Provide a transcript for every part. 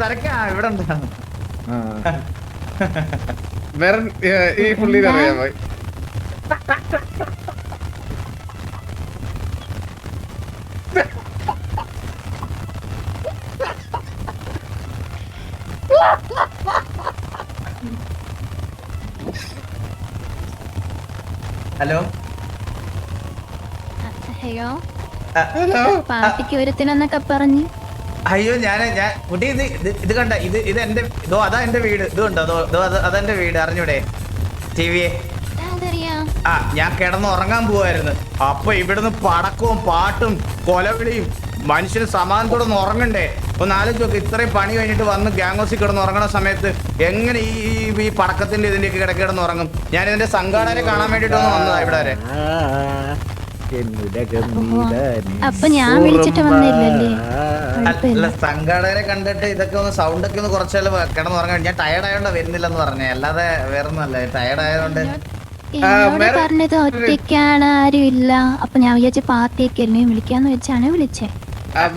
സരക്കാ ഇവിടെ ഉണ്ട്. വേറെ ഈ പുള്ളിനെ അറിയാമോ ഹലോ? ഹലോ? ഹലോ? പാർട്ടിക്ക് ഒരുത്തിനെന്നൊക്കെ പറഞ്ഞ്. അയ്യോ ഞാൻ ഞാൻ കുട്ടി ഇത് ഇത് കണ്ട ഇത് ഇത് എന്റെ ഇതോ അതാ എന്റെ വീട്. ഇത് കണ്ടോ? അതോ ഇതോ അത് അതെന്റെ വീട് അറിഞ്ഞൂടെ? ടി വിയെ? അതറിയാം ആ ഞാൻ കിടന്ന് ഉറങ്ങാൻ പോവായിരുന്നു. അപ്പൊ ഇവിടുന്ന് പടക്കവും പാട്ടും കൊലവിളിയും മനുഷ്യന് സമാധാനത്തോടെ ഒന്ന് ഉറങ്ങണ്ടേ? ഒന്ന് ആലോചിച്ച് നോക്ക് ഇത്രയും പണി കഴിഞ്ഞിട്ട് വന്ന് ഗ്യാങ് കിടന്ന് ഉറങ്ങണ സമയത്ത് എങ്ങനെ ഈ ഈ- ഈ പടക്കത്തിന്റെ ഇതിന്റെയൊക്കെ കിടക്കിടന്ന് ഉറങ്ങും? ഞാൻ ഇതിന്റെ സംഘാടനെ കാണാൻ വേണ്ടിട്ടൊന്ന് വന്നതാ ഇവിടെ വരെ. അപ്പൊ ഞാൻ വിളിച്ചിട്ട് വന്നില്ലല്ലേ? അല്ല സംഘാടകരെ കണ്ടിട്ട് ഇതൊക്കെ ഒന്ന് സൗണ്ട് ഒക്കെ ഒന്ന് കുറച്ചാലും വെക്കണം കിടന്നുറങ്ങാൻ ഞാൻ ടയർഡ് ആയതുകൊണ്ട് വരുന്നില്ലെന്ന് പറഞ്ഞേ. അല്ലാതെ വേറൊന്നല്ല ടയർഡ് ആയതുകൊണ്ട് എന്നോട് പറഞ്ഞത് ഒറ്റയ്ക്കാണ് ആരും ഇല്ല അപ്പൊ ഞാൻ വിചാരിച്ച പാർട്ടിയൊക്കെ അല്ലേ വിളിക്കാന്ന് വെച്ചാണ് വിളിച്ചേ.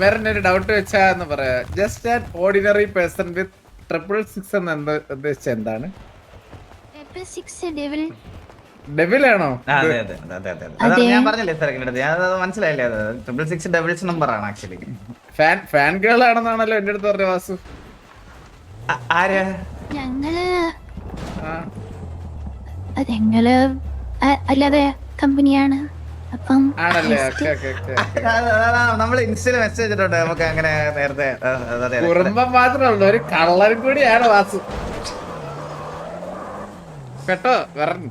വേറെ ഒരു ഡൗട്ട് വെച്ചാന്ന് പറയാ. Just an ordinary person with triple six എന്ന് ഉദ്ദേശിച്ച എന്താണ്? സിക്സ് ഡെവിൽ ആണോ അതെ അതെ അതെ അതെ അതെ. ഞാൻ പറഞ്ഞില്ലേ ഞാൻ അത് മനസ്സിലായില്ലേ? അത് ട്രിപ്പിൾ സിക്സ് ഡബിൾസ് നമ്പർ ആണ് ആക്ച്വലി ഫാൻ ഫാൻ ഗേൾ ആണെന്നാണല്ലോ എന്റെ അടുത്ത് പറഞ്ഞ വാസു. ആരാ? ഞങ്ങൾ അല്ലാതെ കമ്പനിയാണ്. അപ്പം ആണല്ലേ? ഓക്കെ ഓക്കെ ഓക്കെ നമ്മൾ ഇൻസ്റ്റയിൽ മെസ്സേജ് ഇട്ടിട്ടുണ്ട് നമുക്ക് അങ്ങനെ നേരത്തെ. മാത്രമല്ല ഒരു കൂടിയാണ് വാസു. കേട്ടോ പറഞ്ഞു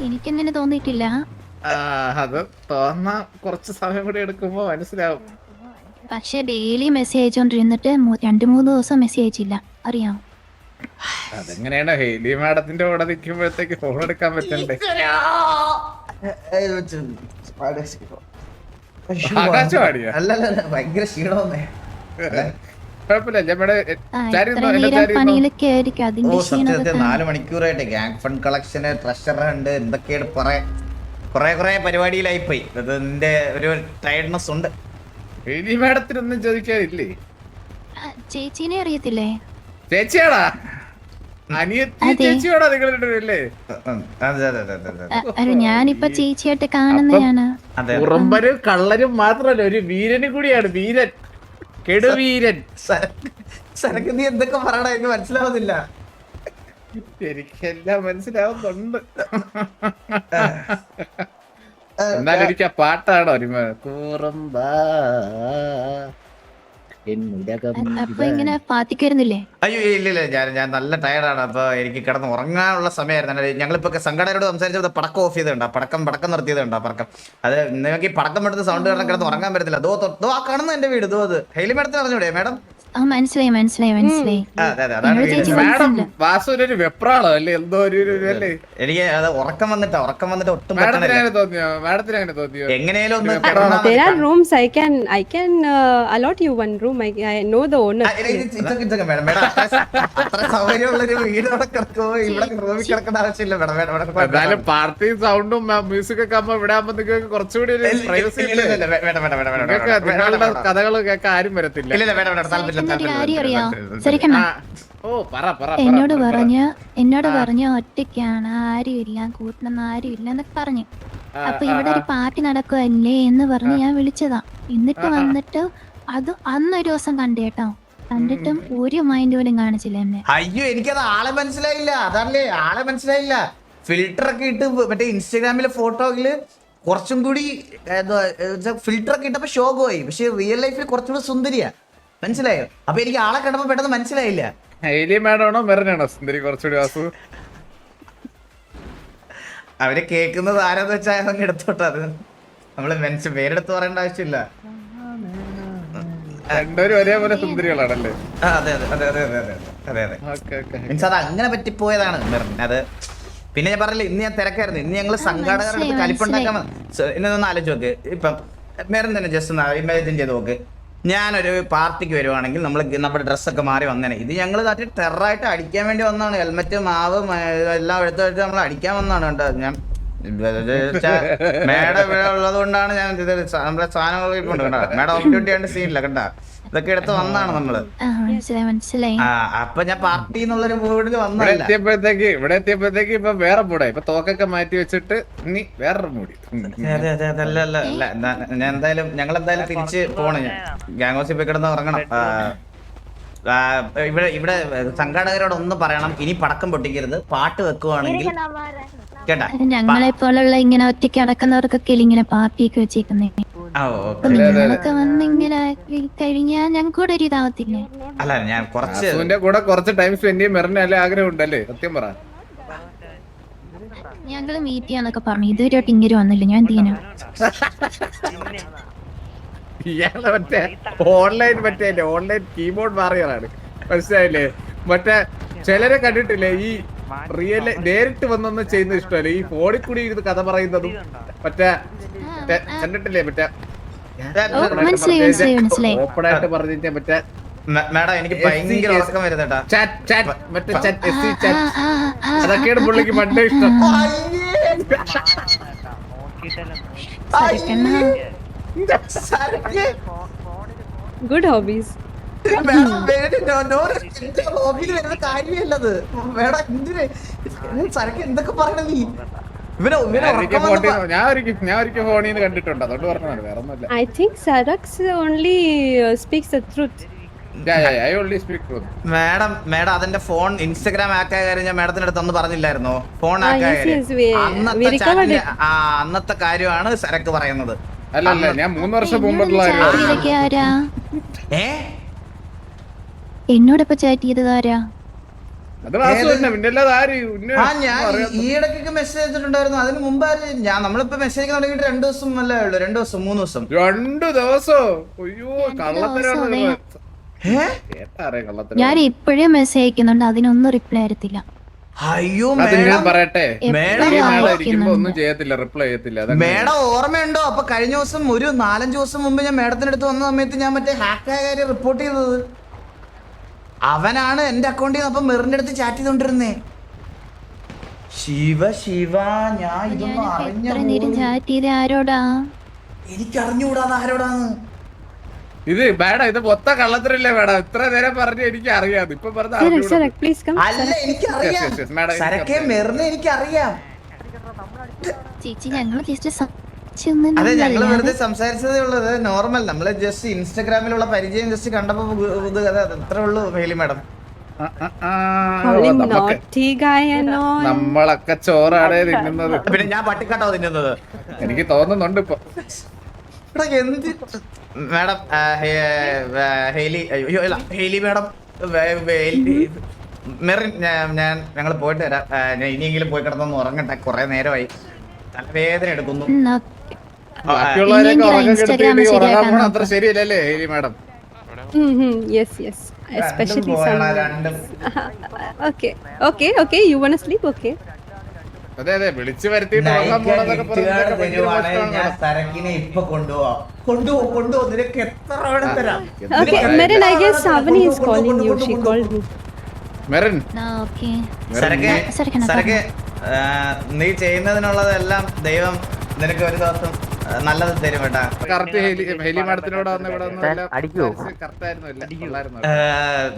എനിക്കെങ്ങനെ തോന്നിയിട്ടില്ല. ആ, അത് തോന്നാ കുറച്ച് സമയം കൂടി എടുക്കുമ്പോ മനസ്സിലാവും. പക്ഷെ ഡെയിലി മെസ്സേജ് അയച്ചോണ്ടിരുന്നിട്ട് രണ്ടു മൂന്ന് ദിവസം മെസ്സേജ് അയച്ചില്ല. അറിയാം അതെങ്ങനെയാണ്? ഹെയിലി മാഡത്തിന്റെ കൂടെ നിൽക്കുമ്പോഴത്തേക്ക് ഫോൺ എടുക്കാൻ പറ്റണ്ടേ? അല്ലല്ല ആകാശവാണിയാ? അല്ല അല്ല അല്ല, ഭയങ്കര ക്ഷീണമൊന്നേ ഓ സത്യത്തിൽ നാല് മണിക്കൂറായിട്ട് ഗാങ് ഫണ്ട് കളക്ഷൻ ട്രഷർ ഉണ്ട് എന്തൊക്കെയാണ് പറയാൻ കുറെ കുറെ പരിപാടിയിലായി പോയി അതിന്റെ ഒരു ടയർഡ്നെസ് ഉണ്ട്. ഇനി മാഡത്തിനൊന്നും ചോദിക്കാനില്ലേ? ചേച്ചിനെ അറിയത്തില്ലേ? ചേച്ചിയാടാ ഞാനിപ്പോ ചേച്ചിയായിട്ട് കാണുന്നതാണ്. കള്ളരും മാത്രല്ല ഒരു വീരനും കൂടിയാണ്. വീരൻ. കെടുവീരൻ. സരക്ക് നീ എന്തൊക്കെ പറയണ എനിക്ക് മനസ്സിലാവുന്നില്ല. എനിക്കെല്ലാം മനസ്സിലാവുന്നുണ്ട്. എന്നാലും എനിക്ക് ആ പാട്ടാണോ ഒരുമ. കൂറമ്പ. അപ്പൊ ഇങ്ങനെ പാത്തിക്ക് വരുന്നില്ലേ അയ്യോ ഇല്ല ഇല്ല ഞാൻ ഞാൻ നല്ല ടയർഡാണ് അപ്പൊ എനിക്ക് കിടന്ന് ഉറങ്ങാനുള്ള സമയമായിരുന്നു. ഞങ്ങളിപ്പോ സംഘടനയോട് സംസാരിച്ചത് പടക്കം ഓഫ് ചെയ്തുണ്ട് പടക്കം പടക്കം നിർത്തിയതുണ്ട് പടക്കം. അത് നിങ്ങൾക്ക് ഈ പടക്കം എടുത്ത് സൗണ്ട് കാരണം കിടന്ന് ഉറങ്ങാൻ പറ്റത്തില്ല. ദോ ദോ ആ കാണുന്ന എന്റെ വീട്. ദോ അത്. ഹെയിലി മേഡത്തിന് അറിഞ്ഞൂടെ? മേഡം? ആ മനസ്സിലായി മനസ്സിലായി മനസ്സിലായി. ആ, അതെ അതെ അതാണ് എന്നോട് വീട്. ചേച്ചി മാഡം വെപ്രാളോ അല്ലേ? എന്തോ ഒരു അല്ലേ? എനിക്ക് അത് ഉറക്കം വന്നിട്ടാ ഉറക്കം വന്നിട്ട് ഒട്ടും മാഡത്തിന് പറ്റണില്ല. അങ്ങനെ തോന്നിയോ? മാഡത്തിന് അങ്ങനെ തോന്നിയോ? എങ്ങനെയാലും ഒന്ന് കിടന്നാ മതി. There are rooms I can I can uh, allot you one room. I, I know the owner. ആ, ഇത് ഇത് ഇതൊക്കെ ഇതൊക്കെ വേണം. മേഡം അത്ര അത്ര സൗകര്യമുള്ളൊരു വീട് അവിടെ കിടക്കുമ്പോ ഇവിടെ റൂമിൽ കിടക്കേണ്ട ആവശ്യമില്ല. മേഡം മേഡം മേഡം എന്നാലും പാർട്ടി സൗണ്ടും മ്യൂസിക് ഒക്കെ ആകുമ്പോ ഇവിടെ ആകുമ്പോ നിങ്ങൾക്ക് കുറച്ചുകൂടി ഒരു പ്രൈവസി ഇല്ല, ഇല്ല, ഇല്ല, നിങ്ങൾക്ക്. കഥകൾ കേൾക്കാൻ ആരും വരത്തില്ല. ഇല്ല, ഇല്ല, താല്പര്യമില്ല, ഒരു കാര്യം അറിയോ? അറിയാം താല്പര്യമില്ല. ഓ പറ പറ പറ, എന്നോട് പറ, പറ. പറഞ്ഞ എന്നോട് പറഞ്ഞ ഒറ്റയ്ക്കാണ് ആരുമില്ല ആരും ആരുമില്ല എന്നൊക്കെ പറഞ്ഞു. അപ്പൊ ഇവിടെ ഒരു പാർട്ടി നടക്കുവല്ലേ എന്ന് പറഞ്ഞ് ഞാൻ വിളിച്ചതാ. എന്നിട്ട് വന്നിട്ട് അത് അന്നൊരു ദിവസം കണ്ടു കേട്ടോ. കണ്ടിട്ടും ഒരു മൈൻഡ് പോലും കാണിച്ചില്ല എന്നെ. അയ്യോ എനിക്കത് ആളെ മനസ്സിലായില്ല. അതല്ലേ ആളെ മനസ്സിലായില്ല. ഫിൽട്ടർ ഒക്കെ ഇട്ട് മറ്റേ ഇൻസ്റ്റാഗ്രാമിലെ ഫോട്ടോയിൽ കുറച്ചും കൂടി ഫിൽട്ടർ ഒക്കെ ഇട്ടപ്പോ ശോകമായി പക്ഷെ റിയൽ ലൈഫിൽ കുറച്ചുകൂടി സുന്ദരിയാ. മനസ്സിലായോ? അപ്പൊ എനിക്ക് ആളെ കണ്ടപ്പോ പെട്ടെന്ന് മനസ്സിലായില്ല. ഏലിയ മാഡാണോ മെറിനാണോ? സുന്ദരി കുറച്ചുകൂടി വാസു. അവർ കേൾക്കുന്നത് ആരാന്ന് വെച്ചാൽ അതങ്ങ് എടുത്തോട്ടെ അത്. നമ്മൾ മെൻഷൻ പേരെടുത്ത് പറയേണ്ട ആവശ്യമില്ല. രണ്ടുപേരും ഒരേപോലെ സുന്ദരികളാണല്ലേ? അതെ അതെ അതെ അതെ അതെ അങ്ങനെ പറ്റി പോയതാണ് അത് പിന്നെ ഞാൻ പറഞ്ഞില്ല ഇന്ന് ഞാൻ തിരക്കായിരുന്നു. ഇന്ന് ഞങ്ങൾ സംഘാടകരുടെ കലിപ്പുണ്ടാക്കാൻ ഇന്നൊന്ന് ആലോചിച്ച് നോക്ക്. ഇപ്പം മെറിൻ തന്നെ ജസ്റ്റ് ഒന്ന് ഇമാജിൻ ചെയ്ത് നോക്ക്. ഞാനൊരു പാർട്ടിക്ക് വരുവാണെങ്കിൽ നമ്മൾ നമ്മുടെ ഡ്രസ്സൊക്കെ മാറി വന്നേനെ. ഇത് ഞങ്ങൾ നാട്ടിൽ ടെററായിട്ട് അടിക്കാൻ വേണ്ടി വന്നതാണ്. ഹെൽമെറ്റ് മാവ് എല്ലാം എടുത്ത് വെച്ച് നമ്മൾ അടിക്കാൻ വന്നതാണ് കേട്ടോ. ഞാൻ മേഡം ഉള്ളത് കൊണ്ടാണ് ഞാൻ നമ്മുടെ സാധനങ്ങൾ കൊണ്ട് കേട്ടോ. മേഡം ഓപ്പർച്യൂണിറ്റി ആയിട്ട് സീനില്ല കേട്ടോ ഇതൊക്കെ എടുത്ത് വന്നാണ് നമ്മൾ. മനസ്സിലായി മനസ്സിലായി. ആ അപ്പൊ ഞാൻ പാർട്ടി എന്നുള്ളൊരു മൂഡിൽ ഇവിടെ വന്നല്ല എത്തിയപ്പോഴത്തേക്ക് ഇവിടെ എത്തിയപ്പോഴത്തേക്ക് ഇപ്പൊ വേറെ മൂടാ ഇപ്പൊ തോക്കൊക്കെ മാറ്റി വെച്ചിട്ട് ഇനി വേറൊരു മൂടി അതെ അതെ അതെ അല്ല അല്ല. അല്ല ഞാൻ- എന്തായാലും ഞങ്ങൾ എന്തായാലും തിരിച്ച് പോണേ. ഞാൻ. ഗ്യാങ് പോയി കിടന്ന് ഉറങ്ങണം. ആ, ഇവിടെ ഇവിടെ സംഘാടകരോട് ഒന്ന് പറയണം. ഇനി പടക്കം പൊട്ടിക്കരുത്. പാട്ട് വെക്കുവാണെങ്കിൽ കേട്ടാ? ഞങ്ങളെ പോലുള്ള ഇങ്ങനെ ഒറ്റയ്ക്ക് അടക്കുന്നവർക്കൊക്കെ ഇങ്ങനെ പാർട്ടിയൊക്കെ വെച്ചേക്കുന്നേ? അല്ല ഞാൻ കുറച്ച് കൂടെ കുറച്ച് ടൈം സ്പെൻഡ് ചെയ്യാൻ മെറിന് നല്ല ആഗ്രഹം ഉണ്ടല്ലേ സത്യം പറ. ഞങ്ങൾ മീറ്റ് ചെയ്യാന്നൊക്കെ പറഞ്ഞു. ഇതുവരെ ഇങ്ങനെ വന്നില്ല. ഞാൻ എന്ത് ചെയ്യാനാ? ഇയാളെ മറ്റേ ഓൺലൈൻ മറ്റേ ഓൺലൈൻ കീബോർഡ് വാറിയറാണ് മനസ്സിലായില്ലേ? മറ്റേ ചിലരെ കണ്ടിട്ടില്ലേ? ഈ റിയൽ നേരിട്ട് വന്നൊന്നും ചെയ്യുന്നത് ഇഷ്ടമല്ല. ഈ ഫോണിൽ കൂടി ഇരുന്ന് കഥ പറയുന്നതും മറ്റേ കണ്ടിട്ടില്ലേ? മറ്റേ ഓപ്പൺ ആയിട്ട് പറഞ്ഞിട്ട് മറ്റേ മേഡം എനിക്ക് ഭയങ്കര ഉറക്കം വരുന്നേട്ടാ അതൊക്കെയാണ് പുള്ളിക്ക് പണ്ടേ ഇഷ്ടം. സരക്കണ്ണ. ഹോബീസ്. കാര്യമല്ലത്. മേഡം എന്തിന്? സരക്ക് എന്തൊക്കെ നീ I think only speaks the truth. Madam madam അതിന്റെ ഫോൺ ഇൻസ്റ്റഗ്രാം ആക്കായ കാര്യം ഞാൻ മാഡത്തിന്റെ അടുത്ത് പറഞ്ഞില്ലായിരുന്നോ? ഫോൺ ആ, ആക്കായ കാര്യം. അന്നത്തെ കാര്യമാണ് സരക്ക് പറയുന്നത്. അല്ല അല്ല ഞാൻ മൂന്ന് വർഷം മുമ്പുള്ള ചാറ്റ് ആരാ? എന്നോടൊപ്പം ചാറ്റ് ചെയ്തത് ആരാ? ഈയിടക്കൊക്കെ മെസ്സേജ് അയച്ചിട്ടുണ്ടായിരുന്നു അതിന് മുമ്പ് ഞാൻ നമ്മളിപ്പോ മെസ്സേജ് തുടങ്ങിയിട്ട് രണ്ടു ദിവസം അല്ലേ ഉള്ളൂ. രണ്ടു ദിവസം മൂന്ന് ദിവസം. രണ്ടു ദിവസോ. അയ്യോ കള്ളത്തരാണ് ഞാൻ ഇപ്പോഴേ മെസ്സേജ് അയക്കുന്നുണ്ട്. അതിനൊന്നും റിപ്ലൈ തരത്തില്ല അയ്യോ ഞാൻ മേഡം പറയട്ടെ ഒന്നും ചെയ്യത്തില്ല റിപ്ലൈ ചെയ്യത്തില്ല. മേഡം ഓർമ്മയുണ്ടോ? അപ്പൊ കഴിഞ്ഞ ദിവസം ഒരു നാലഞ്ച് ദിവസം മുമ്പ് ഞാൻ മേഡത്തിന്റെ അടുത്ത് വന്ന സമയത്ത് ഞാൻ മറ്റേ ഹാക്കായ കാര്യം റിപ്പോർട്ട് ചെയ്തത്. അവനാണ് എന്റെ അക്കൗണ്ടിൽ നിന്ന് അപ്പൊ മെറിന്റെ അടുത്ത് ചാറ്റ് ചെയ്തോണ്ടിരുന്നേ. ശിവ ശിവ ഞാൻ ഇതൊന്നും അറിഞ്ഞു അറിഞ്ഞ എത്ര ചാറ്റ് ചെയ്ത ആരോടാ? എനിക്ക് അറിഞ്ഞുകൂടാതെ ആരോടാന്ന്? ഇത് മേഡം ഇത് മൊത്ത കള്ളത്തരല്ലേ മേഡം? ഇത്ര നേരം പറഞ്ഞു എനിക്ക് അറിയാം ഇപ്പൊ പറഞ്ഞ എനിക്കറിയാം. ചേച്ചി അതെ ഞങ്ങൾ വെറുതെ സംസാരിച്ചതേ ഉള്ളത് നോർമൽ. നമ്മൾ ജസ്റ്റ് ഇൻസ്റ്റാഗ്രാമിലുള്ള പരിചയം ജസ്റ്റ് കണ്ടപ്പോ ഇത് അത് അത്രേ ഉള്ളൂ ഹേലി മാഡം. നമ്മളൊക്കെ ചോറാണേ തിന്നുന്നത്. പിന്നെ ഞാൻ പട്ടിക്കാട്ടോ തിന്നുന്നത്. എനിക്ക് തോന്നുന്നുണ്ട് ഇപ്പൊ. എടാ, എന്ത് മാഡം ഹെയ്ലി ഹേലി അയ്യോ അല്ല ഹേലി മാഡം മെറിൻ ഞാൻ ഞാൻ ഞങ്ങൾ പോയിട്ട് വരാം. ഞാൻ ഇനിയെങ്കിലും പോയി കിടന്നൊന്ന് ഉറങ്ങട്ടെ. കുറെ നേരമായി. തലവേദന എടുക്കുന്നു. അത്ര ശരിയല്ലേ Hayley madam? Mhm, Yes, yes. Especially രണ്ടും. പോകണം, യു രണ്ടും Okay, okay, okay. You wanna sleep? Okay. അതെ അതെ വിളിച്ചു വരുത്തിട്ട് ഇപ്പൊ കൊണ്ടുപോവാം. കൊണ്ടുപോകും നിനക്ക് എത്ര വേണം തരാം. മെറിൻ സരക്കെ നീ ചെയ്യുന്നതിനുള്ളതെല്ലാം ദൈവം നിനക്ക് ഒരു ദിവസം നല്ലത് തരും കേട്ടാ.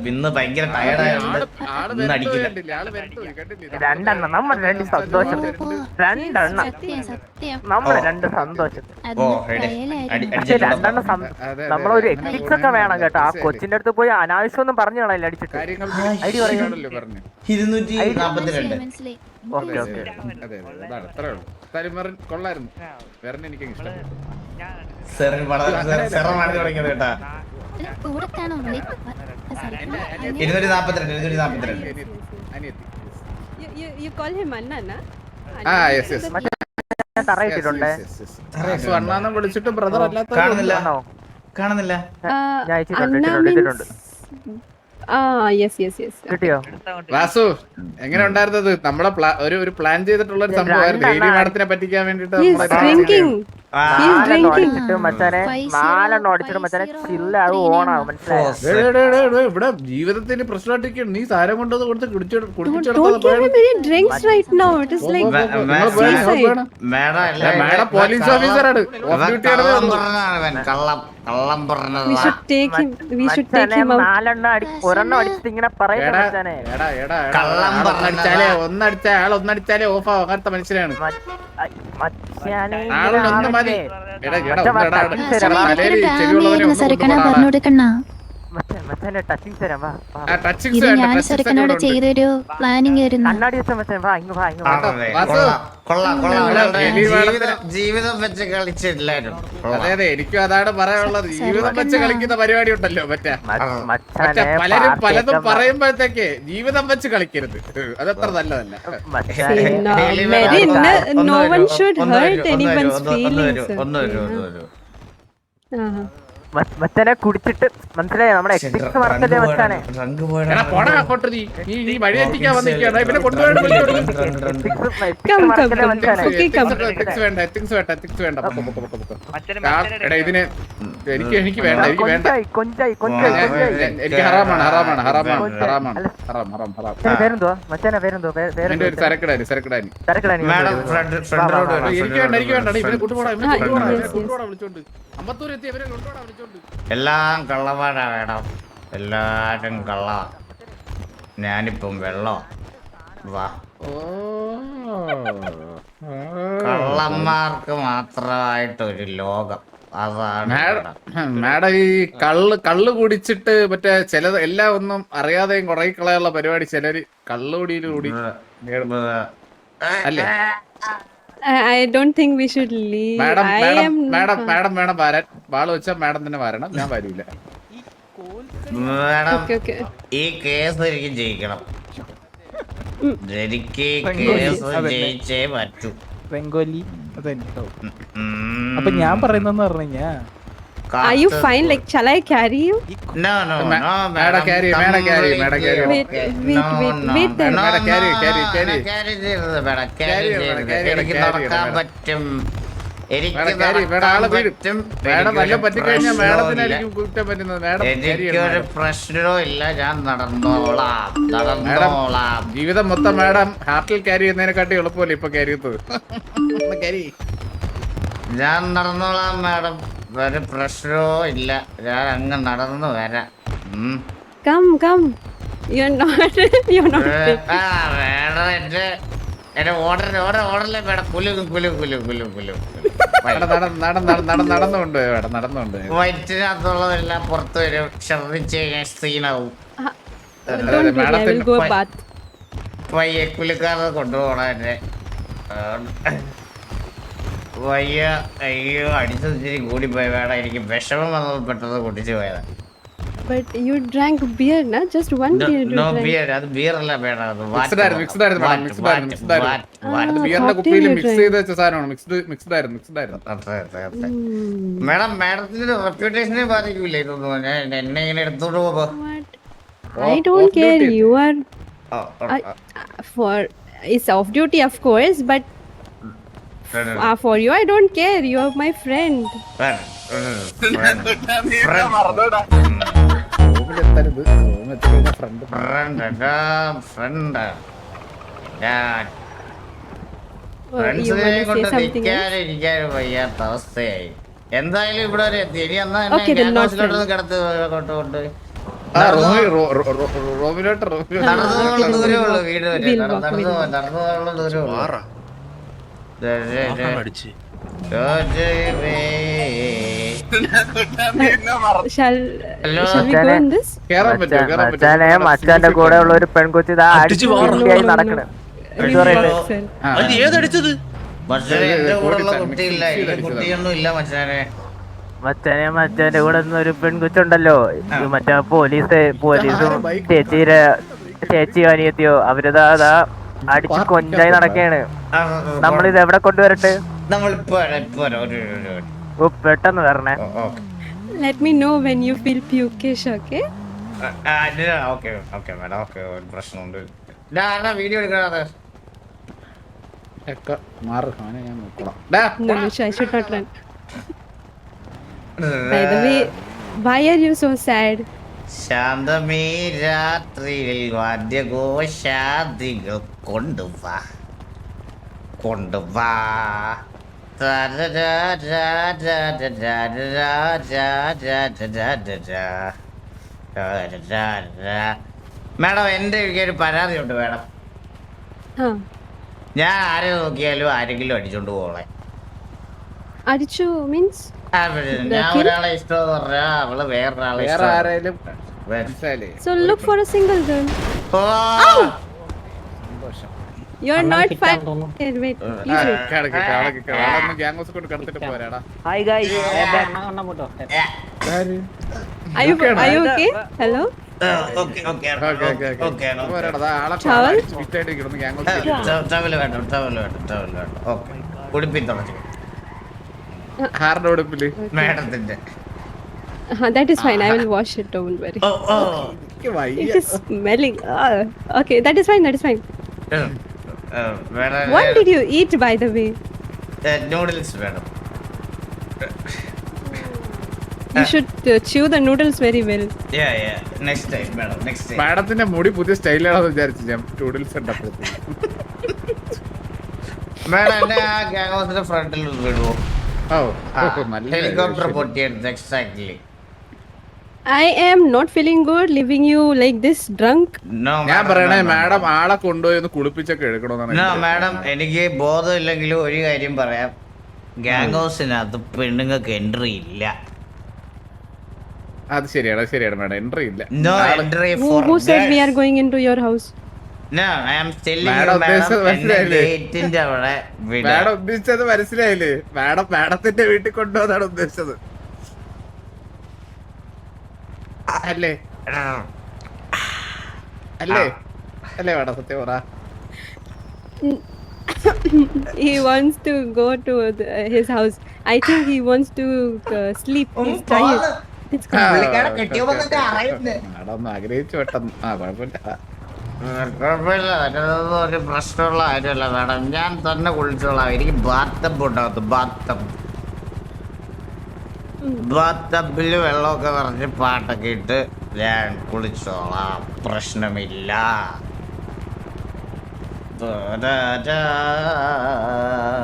ഇന്ന് ഭയങ്കര ടയർഡായതുകൊണ്ട് ആൾ അടിക്കില്ല. കണ്ടില്ലേ? ആൾ വരണ്ടോ? കണ്ടില്ലേ? രണ്ടെണ്ണം. നമ്മൾ രണ്ട് സന്തോഷം. രണ്ടെണ്ണം. സത്യം സത്യം. നമ്മൾ രണ്ട് സന്തോഷം. ഓ എടി, അടി- ട്രയലായിരുന്നു പക്ഷെ അടിച്ചിട്ടുണ്ടോ? രണ്ടെണ്ണം നമ്മളൊരു എക്സിക്സ് എത്തിക്സ് ഒക്കെ വേണം കേട്ടോ. ആ കൊച്ചിന്റെ അടുത്ത് പോയി അനാവശ്യം ഒന്നും പറഞ്ഞു കളയില്ല അടിച്ചിട്ട്? കാര്യങ്ങൾ ഐഡി പറയുന്നുണ്ടല്ലോ ഇരുന്നൂറ്റി നാപ്പത്തിരണ്ട്. Okay okay. അതെ അതെ അതാണ്. അത്രേ ഉള്ളൂ. എന്തായാലും കൊള്ളായിരുന്നു. വേറെ എനിക്ക് തുടങ്ങിയത് കേട്ടാ. ഇരുന്നൂറ്റി നാപ്പത്തിരണ്ട് ഇരുന്നൂറ്റി നാപ്പത്തിരണ്ട്. അനിയത്തി you call him Anna, ആ യെസ് യെസ് അണ്ണാന്ന് വിളിച്ചിട്ട് ബ്രദർ അല്ലാത്ത കാണുന്നില്ല. ആണോ കാണുന്നില്ല. ഞാൻ Anna ഇട്ടിട്ടുണ്ട്, ഇട്ടിട്ടുണ്ട്. Yes yes yes. കിട്ടിയോ? വാസു എങ്ങനെ ഉണ്ടായിരുന്നത്? നമ്മളെ ഒരു ഒരു പ്ലാൻ ചെയ്തിട്ടുള്ള ഒരു സംഭവമായിരുന്നു. പറ്റിക്കാൻ വേണ്ടിട്ട് ഇവിടെ ജീവിതത്തിന് പ്രശ്നമായിട്ടിരിക്കുകയാണ്. നീ സാരം കൊണ്ടത് കൊടുത്ത് മാഡം പോലീസ് ഓഫീസറാണ്. ഒന്നടിച്ചാലേ ഓഫ് ആവും അങ്ങനത്തെ മനുഷ്യനാണ്. മച്ചാനെ ഇത് ഞാൻ ചെറുക്കനോട് ചെയ്തൊരു പ്ലാനിങ് ആയിരുന്നു ജീവിതം വെച്ച് കളിച്ചില്ലായിരുന്നു. അതെ അതെ എനിക്കും അതാണ് പറയാനുള്ളത്. ജീവിതം വെച്ച് കളിക്കുന്ന പരിപാടി ഉണ്ടല്ലോ മറ്റേ. മറ്റേ മച്ചാനെ പലരും പലതും. പറയുമ്പോഴത്തേക്ക് ജീവിതം വെച്ച് കളിക്കരുത്. അതത്ര നല്ലതല്ല. ഒന്നൊരു ഒന്നൊരു no, മച്ചാനെ കുടിച്ചിട്ട് മനസ്സിലായി? നമ്മുടെ എത്തിക്സ് മറക്കല്ലേ മച്ചാനെ? ഇതിന് എനിക്ക് എനിക്ക് വേണ്ട എനിക്ക് വേണ്ട. കൊഞ്ചായി കൊഞ്ചായി എനിക്ക് ഹറാമാണ് ഹറാമാണ് ഹറാമാണ് ഹറാമാണ് ഹറാം ഹറാം ഹറാം. മച്ചാനെ പേരെന്തുവാ? മച്ചാനെ പേരെന്തോ ഒരു സരക്കിടാനി സരക്കിടാനി മാഡം ഫ്രണ്ട് ഫ്രണ്ടിലോട്ട് വരൂ, എനിക്ക് വേണ്ട എനിക്ക് വേണ്ട. ഇവനെ കൊണ്ടുപോടാ ഇവനെ. കൊണ്ടുപോടാ വിളിച്ചോണ്ട്. എല്ലാം കള്ളവാടാ വേണം എല്ലാരും കള്ള. ഞാനിപ്പം വെള്ളോ? വാ. ഓ. കള്ളന്മാർക്ക് മാത്രമായിട്ടൊരു ലോകം. മാഡം ഈ കള്ള് കള്ള് കുടിച്ചിട്ട് മറ്റേ ചില എല്ലാം ഒന്നും അറിയാതെയും കുറേ കളയുള്ള പരിപാടി ചിലര് കള്ള് കൂടി കൂടി അല്ലേ? I, don't think we should leave. Madam madam. Madam madam വേണം വരാൻ വാൾ വെച്ചാൽ മാഡം തന്നെ വരണം ഞാൻ വരില്ല മാഡം. ഈ കേസ് എനിക്ക് ജയിക്കണം എനിക്ക് പെൺകുട്ടി, കേസ്. ജയിച്ചേ പറ്റൂ ബംഗോലി അതന്നെ ഉം. അപ്പൊ ഞാൻ പറയുന്നെന്ന് പറഞ്ഞു കഴിഞ്ഞാ Are you fine? Like, shall I carry you? No, no, Ma- no, madam, carry, madam, carry, madam, carry. Wait, wait, No, wait, no, wait then. no, Madam, carry, carry, carry. carry ചെയ്യരുത്, madam, carry carry എനിക്ക് നടക്കാൻ പറ്റും എനിക്ക് നടക്കാൻ പറ്റും madam വല്ല എനിക്കൊരു പ്രശ്നവും ഇല്ല. കുറ്റം പറ്റുന്നത് മാഡം carry ചെയ്യണം, എനിക്കൊരു ഇല്ല ഞാൻ നടന്നോളാം നടന്നോളാം ജീവിതം മൊത്തം മാഡം ഹാർട്ടിൽ ക്യാരി ചെയ്യുന്നതിനെക്കാട്ടി എളുപ്പമല്ലേ ഇപ്പൊ ക്യാരി ചെയ്തത് ഞാൻ നടന്നോളാം മാഡം ഒരു പ്രശ്നവും ഇല്ല. ഞാൻ അങ്ങ് നടന്നു വരാം. Come come you not you not not. ഏ, ആ വേണം എന്റെ എന്റെ ഓർഡർ ഓർഡർ ഓർഡറിലെ വേണം. കുലു കുലു കുലു കുലു കുലു. നടന്ന് നടന്ന് നടന്ന് നടന്ന് നടന്ന് നടന്നുകൊണ്ട് നടന്നുകൊണ്ട് വയറ്റിനകത്തുള്ളതെല്ലാം പുറത്തു വരും. ഛർദിച്ച് കഴിഞ്ഞാൽ സീനാവും Don't worry, I will go Fine. bath. പയ്യെ കുലുക്കാതെ കൊണ്ടുപോകണം എന്നെ. ആ, വയ്യ അയ്യോ അടിച്ചത് ഇച്ചിരി കൂടിപ്പോയി വേണം എനിക്ക് വിഷമം വന്നത് പെട്ടെന്ന് കുടിച്ചു പോയതാ But you drank beer, na? Just one beer no beer അത് ബിയർ അല്ല വേണം അത് Mixed ആയിരുന്നു, mixed ആയിരുന്നു madam, mixed ആയിരുന്നു, mixed ആയിരുന്നു. Ah, ബിയറിന്റെ കുപ്പിയിൽ മിക്സ് ചെയ്ത് വെച്ച സാധനമാണ് മിക്സ്ഡ് മിക്സ്ഡ് ആയിരുന്നു മിക്സ്ഡ് ആയിരുന്നു. മേഡം റെപ്യൂട്ടേഷനെ ബാധിക്കൂലേ ഇതൊന്നും എന്നെ ഇങ്ങനെ എടുത്തോണ്ട്? Off- I don't care. You are oh, oh, I- oh. for. It's off duty, of course, but Friend, uh, for you, I don't care. You are my friend. friend, friend, friend, റൂമിലെത്തരുത് റൂമിലെത്തിക്കഴിഞ്ഞാൽ friend അവസ്ഥയായി. എന്തായാലും ഇവിടെ വരെ എത്തി. ഇനി എന്നാ കിടത്ത് ആ റൂമിലോട്ട് റൂമിലോട്ട് നടന്നു വീട് വരെ. നടന്നു മച്ചാന്റെ കൂടെ ഉള്ള ഒരു പെൺകുത്തി ആയി നടക്കണ്. ഏതടിച്ചത് മച്ചാനെ മച്ചാനെ. മച്ചാന്റെ കൂടെ ഒരു പെൺകൊച്ചുണ്ടല്ലോ ഇത് മറ്റേ പോലീസ് പോലീസും ചേച്ചിയുടെ ചേച്ചി അനിയത്തിയോ അവരതാ അതാ അടിച്ച് കൊഞ്ചായി നടക്കാണ് നമ്മൾ നമ്മളിത് എവിടെ കൊണ്ടുവരട്ടെ നമ്മൾ ഓ പെട്ടെന്ന് വരണേ. Let. No okay okay madam okay ഒരു പ്രശ്നമുണ്ട്. ഞാൻ വീഡിയോ ശാന്തമേ രാത്രിയിൽ വാദ്യഘോഷാദികൾ കൊണ്ടുവാ കൊണ്ടുവാ മാഡം എന്റെ ഒരു പരാതിയുണ്ട് മാഡം. ഞാൻ ആരെ നോക്കിയാലും ആരെങ്കിലും അടിച്ചോണ്ട് പോളെ അടിച്ചു മീൻസ് ഞാൻ ഒരാളെ ഇഷ്ടം പറഞ്ഞാ അവൾ വേറൊരാളെ വേറെ ഇഷ്ടം So look for a single girl. ഓ സന്തോഷം You're not fat. Wait, wait. ആ, Please wait. കിടക്ക്, കിടക്ക്. ആളൊന്ന് ഗ്യാങ് ഹൗസ് കൊണ്ട് കടത്തിട്ട് പോരാടാ hi guys Are you are you okay? Hello? Okay okay okay okay okay പോരാടാ ആളെ Towel? ഫിറ്റായിട്ട് കിടന്ന് ഗ്യാങ് ഹൗസ് ടവൽ വേണ്ട ടവൽ വേണ്ട ടവൽ വേണ്ട ഓക്കെ ഉടുപ്പി തുടച്ചു ഉടുപ്പിൽ മേഡത്തിന്റെ Uh, that is fine. I will wash it. Don't worry. Oh oh It is smelling. Ah, okay, that is fine. That is fine. വേണം What did you eat, by the way? Noodles വേണം. You should uh, chew the noodles very well. Yeah yeah next time വേണം next time മാഡത്തിന്റെ മുടി പുതിയ സ്റ്റൈലാണെന്ന് വിചാരിച്ചു ഞാൻ ടൂഡിൽസ് ഉണ്ടപ്പോഴത്തേക്ക് madam എന്നെ ആ ഗ്യാങ് ഹൗസിന്റെ ഫ്രണ്ടിൽ വിടുവോ? ഓ നല്ല ഹെലികോപ്റ്റർ ശരി. Exactly I am not feeling good living you like this drunk ഞാൻ പറയണേ മാഡം ആളെ കൊണ്ടുപോയി ഒന്ന് കുളിപ്പിച്ചൊക്കെ എടുക്കണമെന്നാണ് മാഡം എനിക്ക് മാഡം എനിക്ക് ബോധമില്ലെങ്കിലും ഒരു കാര്യം പറയാം. ഗ്യാങ് ഹൗസിനകത്ത് പെണ്ണുങ്ങൾക്ക് എൻട്രി ഇല്ല. അത് ശരിയാണ് ശരിയാണ് മാഡം എൻട്രി ഇല്ല. No entry for who said we are going into your house? No I am telling you madam? ഗേറ്റിന്റെ അവിടെ വിടാം. മാഡം ഉദ്ദേശിച്ചത് മനസ്സിലായില്ലേ? മാഡം മാഡത്തിന്റെ വീട്ടിൽ കൊണ്ടുപോകാനാണ് ഉദ്ദേശിച്ചത്. അല്ലേ? അല്ലേ? അല്ലേ വേണ സത്യം പറ. He wants to go to the, his house. I think he wants to uh, sleep. He's tired. ഒന്ന് ആഗ്രഹിച്ചു പെട്ടെന്ന്. ആ കുഴപ്പമില്ല. കുഴപ്പമില്ല. ഒരു പ്രശ്നമുള്ള കാര്യമല്ല മാഡം. ഞാൻ തന്നെ കുളിച്ചോളാം. എനിക്ക് ബാത്തപ്പ് ഉണ്ടാകത്ത് ബാത്തബ് ബാത്തബിൽ വെള്ളമൊക്കെ നിറഞ്ഞ് പാട്ടൊക്കെ ഇട്ട് ഞാൻ കുളിച്ചോളാം പ്രശ്നമില്ല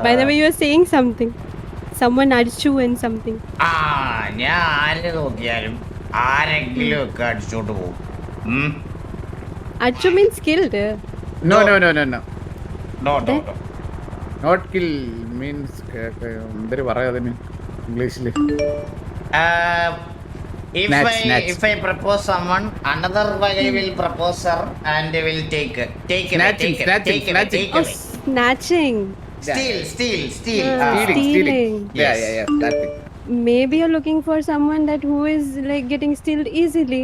By the way, you are saying something. Someone and something. ആ ഞാൻ ആരെ നോക്കിയാലും ആരെങ്കിലും ഒക്കെ അടിച്ചോണ്ട് പോകും? Means means killed. No no no no no No, no, no. Not kill means എന്തൊരു പറയാ അതിന് ഇംഗ്ലീഷില് Uh, if Snatch, I snatch. if I propose someone, another guy will propose her and they will take it. Take it. Snatching, take it. snatching, take it. snatching. Take Oh, it. snatching. Steal, steal, steal. Uh, Ah. Stealing, Stealing. Yeah, Yes. yeah, yeah, that thing. Maybe you're looking for someone that who is like getting stealed easily.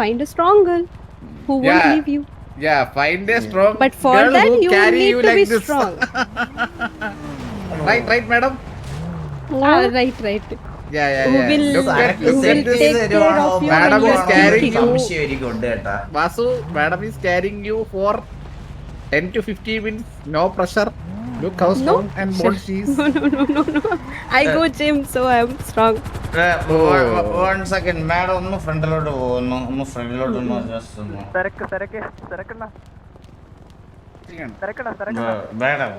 Find a strong girl who won't Yeah. leave you. Yeah, find a strong But for girl that, who you carry need you to like be this. strong. right, right, madam. Ah, എനിക്കുണ്ട് കേട്ടാ Vasu, madam is carrying you for 10 to 15 minutes. No pressure. Look how No. strong and bold she is. No, no, no, no, no. I go gym, so I'm strong. One second madam ഒന്ന് ഫ്രണ്ടിലോട്ട് പോകുന്നു ഒന്ന് ഫ്രണ്ടിലോട്ട് ഒന്ന് just ഒന്ന് തിരക്ക് തിരക്ക് തിരക്കണ്ട തിരക്കണ്ട തിരക്കണ്ട madam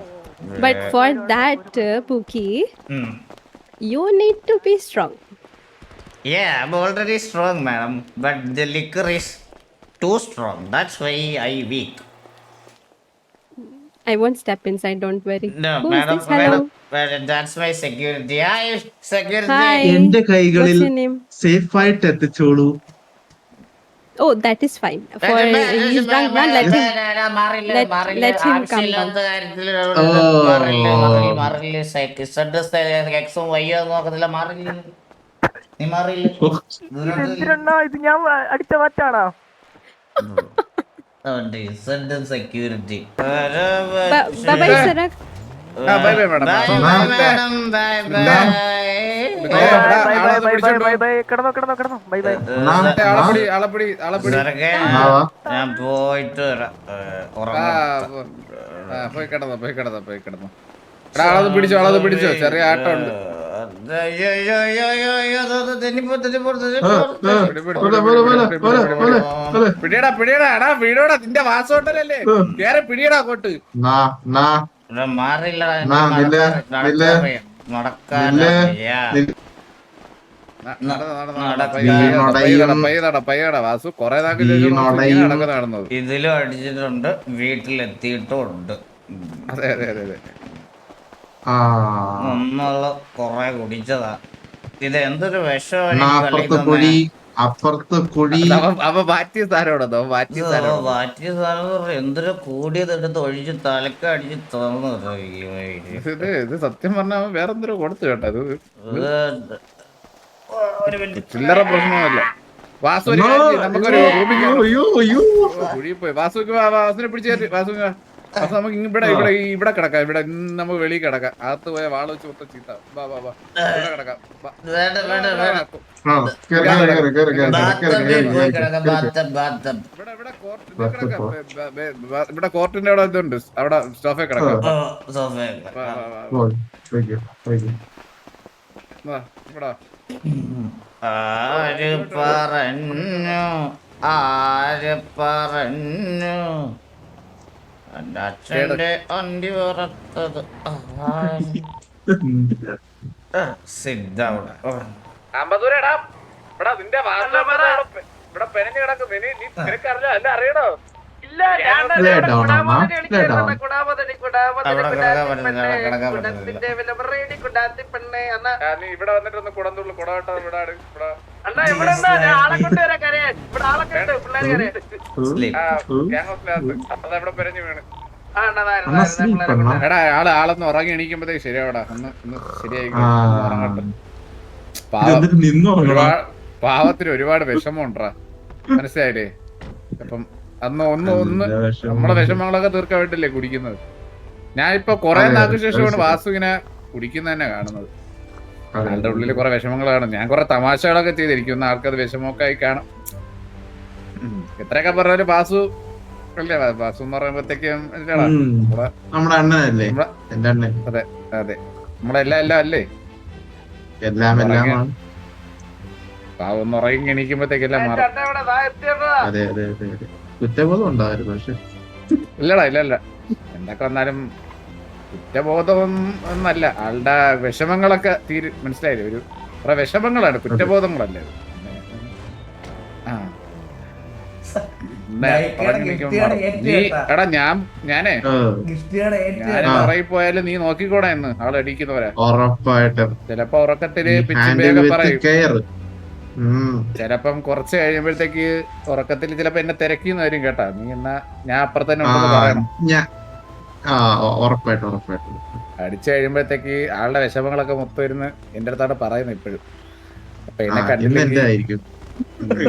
But for that, uh, Pookie, you need to be strong. Yeah, I'm already strong, madam. But the liquor is too strong. That's why I weak. I won't step inside, don't worry. No, Who is madam, this? Hello. madam, madam, that's my security. Hi, security. Hi. എന്റെ What's കൈകളിൽ your name? Safe ആയിട്ട് എത്തിച്ചോളൂ Oh, that is fine. For Madam, he's madam, drunk, man. Let madam, him. madam, മാറില്ല, let- മാറില്ല. let him come ആവശ്യമില്ലാത്ത കാര്യത്തിൽ ഓ. മാറില്ല, മാറില്ല, മാറില്ല. സെ- Z, X ഉം Y ഉം നോക്കത്തില്ല, മാറില്ല. നീ മാറില്ല. ഇത് ഞാൻ അടിച്ച മാറ്റാണോ അതുകൊണ്ട് ഞാൻ പോയിട്ട് പോയി കിടന്നോ പോയി കിടന്നോ പോയി കിടന്നോ. ആളത് പിടിച്ചോ ആളത് പിടിച്ചോ? ചെറിയ ആട്ടം ഉണ്ട്. പിടിയടാ പിടിയടാ എടാ വീടോടാ നിന്റെ വാസോട്ടലല്ലേ? കേറെ പിടിയടാ നാ, ഇവിടെ നില്ല്, നില്ല്. പയ്യടാ, വീണോടയും. വാസു. കൊറേ നാൾക്ക് ശേഷം വീണോടയും. ഇങ്ങനെ നടക്കുന്ന കാണുന്നത്. ഇതിലും അടിച്ചിട്ടുണ്ട് വീട്ടിലെത്തിയിട്ടും ഉണ്ട് അതെ അതെ അതെ അതെ. ആ. ഒന്നുള്ള കൊറേ കുടിച്ചതാ. ഇത് എന്തൊരു അപ്പുറത്ത് കുഴി അപ്പുറത്ത് കുഴി അവ മാറ്റിയ സാധനമാണോ മാറ്റിയ സാധനം മാറ്റിയ സാധനം എന്തൊരു കൂടിയത് എടുത്ത് ഒഴിച്ച് തലക്ക അടിച്ച് തുറന്നു ഇത് ഇത് സത്യം പറഞ്ഞാൽ വേറെന്തൊരു വേറെ എന്തൊരു കൊടുത്തു കേട്ടോ. ഇത് ഒരു മിനിറ്റ്. ചില്ലറ പ്രശ്നമല്ല. വാസു നമുക്കൊരു പോയി വാസുക്ക് വാസുവിനെ പിടിച്ച് വാസു. നമുക്ക് ഇവിടെ കിടക്കാം. ഇവിടെ നമുക്ക് വെളിയിൽ കിടക്കാം. അകത്ത് പോയ വാൾ വെച്ച് മൊത്തം ചീത്ത. വാ വാ വാ. ഇവിടെ കിടക്കാം. ഇവിടെ കോർട്ടിന്റെ അവിടെ ഇതുണ്ട്. അവിടെ സ്റ്റോഫേ കിടക്കാം. ആര് പറഞ്ഞു? ആര് പറഞ്ഞു? അച്ഛന്റെ അണ്ടി പറത്തത് സിദ്ധവിടെ അമ്പതൂരം എടാ. ഇവിടെ നിന്റെ ഇവിടെ പെനഞ്ഞ് കിടക്കുന്നു. നീ? അറിയണോ? ഇവിടെ വന്നിട്ട് ഒന്ന് കുടന്തുള്ളു കുടവട്ടോ ഇവിടെ ആട്. ഇവിടെ. Sleep. ആ, gang house ൽ അകത്ത്. അത് അവിടെ പെരഞ്ഞ് വീണ്. എടാ ആൾ ആളൊന്ന് ഉറങ്ങി എണീക്കുമ്പോഴത്തേക്ക് ശരിയാവടാ ഒന്ന് ഒന്ന് ശരിയായി. ഉറങ്ങട്ടെ പാവം ഇതെന്തിട്ട് നിന്ന് ഉറങ്ങണം? ഒരുപാട് പാവത്തിന് ഒരുപാട് വിഷമമുണ്ടാ. മനസ്സിലായില്ലേ? അപ്പം അന്ന് ഒന്ന് ഒന്ന്. നമ്മളെ വിഷമങ്ങളൊക്കെ തീർക്കാൻ വേണ്ടിയല്ലേ കുടിക്കുന്നത്? ഞാൻ ഇപ്പൊ കൊറേ നാൾക്ക് ശേഷമാണ് വാസുവിനെ വാസു ഇങ്ങനെ കുടിക്കുന്ന തന്നെ കാണുന്നത്. അയാളുടെ ആളുടെ ഉള്ളിൽ കുറെ വിഷമങ്ങളാണ്. ഞാൻ കുറെ തമാശകളൊക്കെ ചെയ്തിരിക്കുന്ന ആൾക്കത് വിഷമമൊക്കെ ആയി കാണും. എത്രയൊക്കെ പറഞ്ഞാലും വാസു അല്ലേ? ബാസു വാസു എന്ന് പറയുമ്പോഴത്തേക്കും അതെ നമ്മുടെ അണ്ണനല്ലേ? അതെ. നമ്മളെല്ലാം എല്ലാം അല്ലേ? എല്ലാം എല്ലാമാണ് പാവം മാറും. അതെ അതെ അതെ അതെ. കുറ്റബോധം ഉണ്ടായിരുന്നു പക്ഷെ. ഇല്ലടാ ഇല്ല ഇല്ല. എന്തൊക്കെ വന്നാലും കുറ്റബോധം ഒന്നല്ല ആളുടെ വിഷമങ്ങളൊക്കെ തീരെ മനസ്സിലായില്ലേ? ഒരു വിഷമങ്ങളാണ് കുറ്റബോധങ്ങളല്ല? നീ എടാ ഞാൻ ഞാനേ ഞാൻ പോയാലും നീ നോക്കിക്കൂടാ എന്ന് ആൾ അടിക്കുന്നവരാ. ഉറപ്പായിട്ടും. ചിലപ്പോ ഉറക്കത്തിൽ പറയും. ചിലപ്പം കുറച്ച് കഴിയുമ്പോഴത്തേക്ക് ഉറക്കത്തിൽ ചിലപ്പോ എന്നെ തിരക്കിന്ന് വരും കേട്ടാ. നീ എന്നാ ഞാൻ അപ്പുറത്തന്നെ ഉണ്ടെന്ന് പറയണം. ഞാൻ ആ ഒ- ഉറപ്പായിട്ടും ഉറപ്പായിട്ടും. അടിച്ചു കഴിയുമ്പോഴത്തേക്ക് ആളുടെ വിഷമങ്ങളൊക്കെ മൊത്തം ഇരുന്ന് എന്റെ അടുത്താണ് പറയുന്നത് ഇപ്പോഴും. അപ്പൊ എന്നെ ഇന്ന്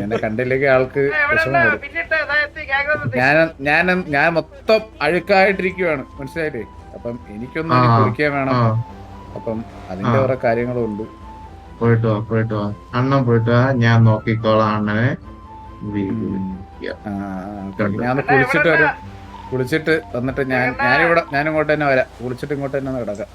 എന്നെ കണ്ടില്ലെങ്കിൽ ആൾക്ക് ഞാൻ ഞാൻ ഞാൻ മൊത്തം അഴുക്കായിട്ടിരിക്കുവാണ്. മനസ്സിലായില്ലേ? അപ്പം എനിക്കൊന്നും കുളിക്കാൻ വേണം. അപ്പം അതിന്റെ കുറെ ഓരോ കാര്യങ്ങളും ഉണ്ട്. പോയിട്ട് വാ പോയിട്ട് വാ. അണ്ണൻ പോയിട്ട് വാ. ഞാൻ നോക്കിക്കോളാം അണ്ണനെ. ഞാൻ കുളിച്ചിട്ട് വരും. കുളിച്ചിട്ട് വന്നിട്ട് ഞാൻ ഞാനിവിടെ ഞാൻ ഇങ്ങോട്ട് തന്നെ വരാം. കുളിച്ചിട്ട് ഇങ്ങോട്ട് തന്നെ കിടക്കാം